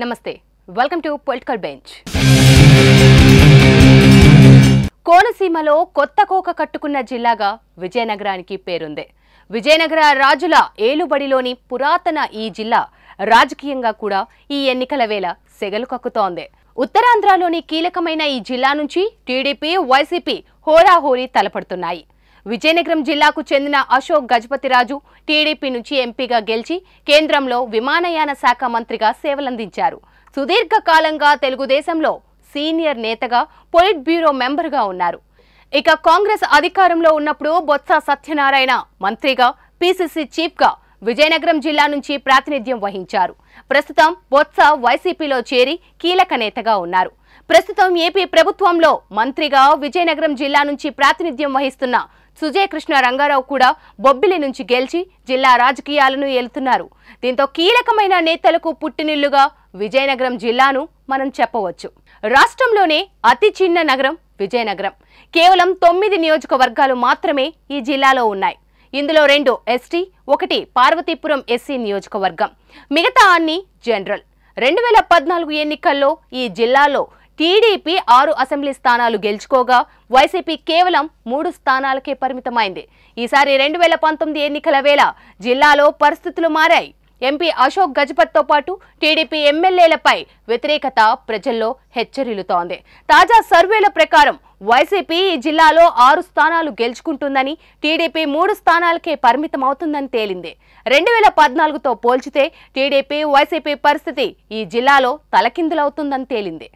నమస్తే welcome to political bench కోనసీమలో కొత్త కోక కట్టుకున్న జిల్లాగా విజయనగరానికి పేరుంది. విజయనగర రాజుల ఏలుబడిలోని పురాతన ఈ జిల్లా రాజకీయంగా కూడా ఈ ఎన్నికల వేళ సెగలు కక్కుతోంది. ఉత్తరాంధ్రలోని కీలకమైన ఈ జిల్లా నుంచి టీడీపీ వైసీపీ హోరాహోరీ తలపడుతున్నాయి. విజయనగరం జిల్లాకు చెందిన అశోక్ గజపతిరాజు టీడీపీ నుంచి ఎంపీగా గెలిచి కేంద్రంలో విమానయాన శాఖ మంత్రిగా సేవలందించారు. సుదీర్ఘకాలంగా తెలుగుదేశంలో సీనియర్ నేతగా పొలిట్ బ్యూరో మెంబర్గా ఉన్నారు. ఇక కాంగ్రెస్ అధికారంలో ఉన్నప్పుడు బొత్స సత్యనారాయణ మంత్రిగా పీసీసీ చీఫ్గా విజయనగరం జిల్లా నుంచి ప్రాతినిధ్యం వహించారు. ప్రస్తుతం బొత్స వైసీపీలో చేరి కీలక నేతగా ఉన్నారు. ప్రస్తుతం ఏపీ ప్రభుత్వంలో మంత్రిగా విజయనగరం జిల్లా నుంచి ప్రాతినిధ్యం వహిస్తున్న సుజయ్ కృష్ణ రంగారావు కూడా బొబ్బిలి నుంచి గెలిచి జిల్లా రాజకీయాలను ఏలుతున్నారు. దీంతో కీలకమైన నేతలకు పుట్టినిల్లుగా విజయనగరం జిల్లాను మనం చెప్పవచ్చు. రాష్ట్రంలోనే అతి చిన్న నగరం విజయనగరం. కేవలం తొమ్మిది నియోజకవర్గాలు మాత్రమే ఈ జిల్లాలో ఉన్నాయి. ఇందులో రెండు ఎస్టీ ఒకటి పార్వతీపురం ఎస్సీ నియోజకవర్గం. మిగతా అన్ని జనరల్. రెండు వేల పద్నాలుగు ఎన్నికల్లో ఈ జిల్లాలో టీడీపీ ఆరు అసెంబ్లీ స్థానాలు గెలుచుకోగా వైసీపీ కేవలం మూడు స్థానాలకే పరిమితమైంది. ఈసారి రెండు వేల పంతొమ్మిది ఎన్నికల వేళ జిల్లాలో పరిస్థితులు మారాయి. ఎంపీ అశోక్ గజపత్తో పాటు టీడీపీ ఎమ్మెల్యేలపై వ్యతిరేకత ప్రజల్లో హెచ్చరిల్లుతోంది. తాజా సర్వేల ప్రకారం వైసీపీ ఈ జిల్లాలో ఆరు స్థానాలు గెలుచుకుంటుందని టీడీపీ మూడు స్థానాలకే పరిమితం అవుతుందని తేలింది. రెండు వేల పద్నాలుగుతో పోల్చితే టీడీపీ వైసీపీ పరిస్థితి ఈ జిల్లాలో తలకిందులవుతుందని తేలింది.